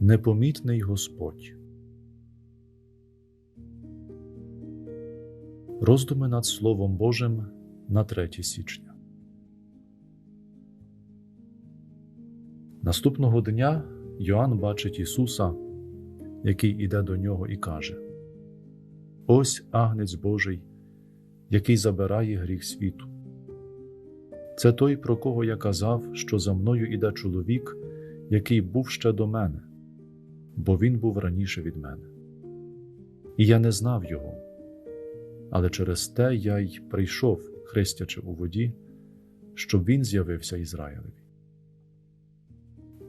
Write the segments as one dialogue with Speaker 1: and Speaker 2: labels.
Speaker 1: Непомітний Господь. Роздуми над Словом Божим на 3 січня. Наступного дня Йоанн бачить Ісуса, який іде до нього і каже: Ось агнець Божий, який забирає гріх світу. Це той, про кого я казав, що за мною іде чоловік, який був ще до мене, бо він був раніше від мене. І я не знав його, але через те я й прийшов, хрестячи у воді, щоб він з'явився Ізраїлеві.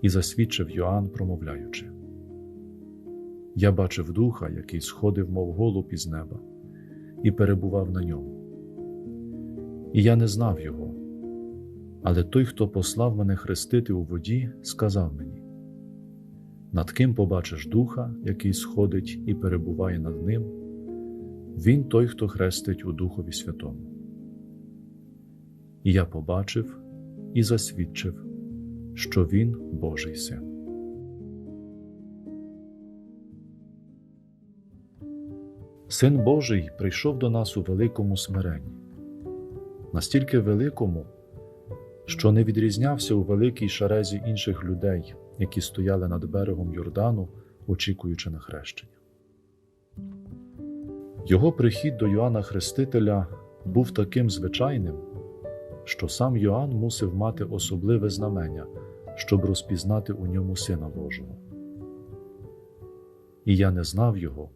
Speaker 1: І засвідчив Йоанн, промовляючи: Я бачив духа, який сходив, мов голуб із неба, і перебував на ньому. І я не знав його. Але той, хто послав мене хрестити у воді, сказав мені: над ким побачиш духа, який сходить і перебуває над ним, він той, хто хрестить у Духові Святому. І я побачив і засвідчив, що він Божий син. Син Божий прийшов до нас у великому смиренні, настільки великому що не відрізнявся у великій шарезі інших людей, які стояли над берегом Йордану, очікуючи на хрещення. Його прихід до Йоанна Хрестителя був таким звичайним, що сам Йоанн мусив мати особливе знамення, щоб розпізнати у ньому Сина Божого. І я не знав його,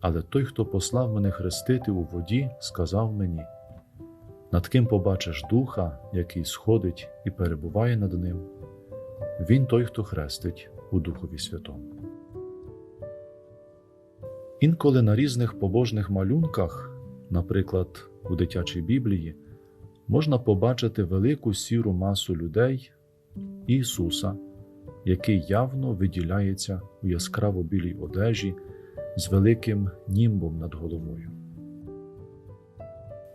Speaker 1: але той, хто послав мене хрестити у воді, сказав мені над ким побачиш духа, який сходить і перебуває над ним, він той, хто хрестить у Духові Святому. Інколи на різних побожних малюнках, наприклад, у дитячій Біблії, можна побачити велику сіру масу людей Ісуса, який явно виділяється у яскраво білій одежі з великим німбом над головою.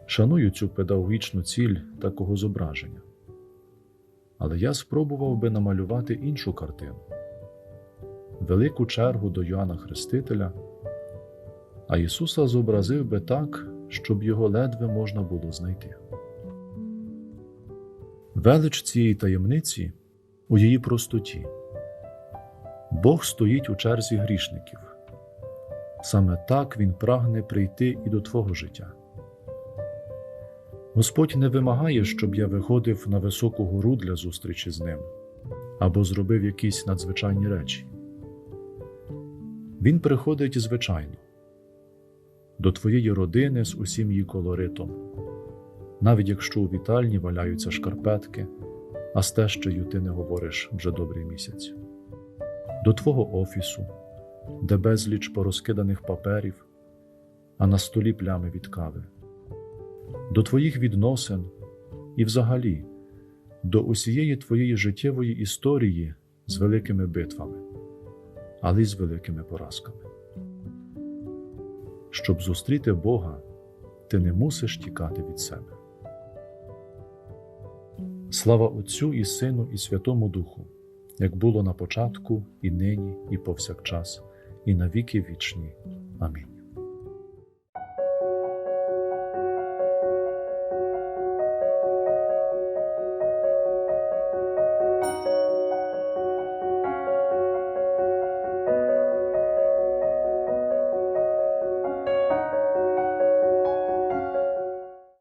Speaker 1: Шаную цю педагогічну ціль такого зображення. Але я спробував би намалювати іншу картину велику чергу до Йоанна Хрестителя, а Ісуса зобразив би так, щоб його ледве можна було знайти. Велич цієї таємниці у її простоті. Бог стоїть у черзі грішників. Саме так Він прагне прийти і до Твого життя. Господь не вимагає, щоб я виходив на високу гору для зустрічі з ним або зробив якісь надзвичайні речі. Він приходить звичайно до твоєї родини з усім її колоритом, навіть якщо у вітальні валяються шкарпетки, а з тещею ти не говориш вже добрий місяць, до твого офісу, де безліч порозкиданих паперів, а на столі плями від кави до твоїх відносин і, взагалі, до усієї твоєї життєвої історії з великими битвами, але й з великими поразками. Щоб зустріти Бога, ти не мусиш тікати від себе. Слава Отцю і Сину, і Святому Духу, як було на початку, і нині, і повсякчас, і на віки вічні. Амінь.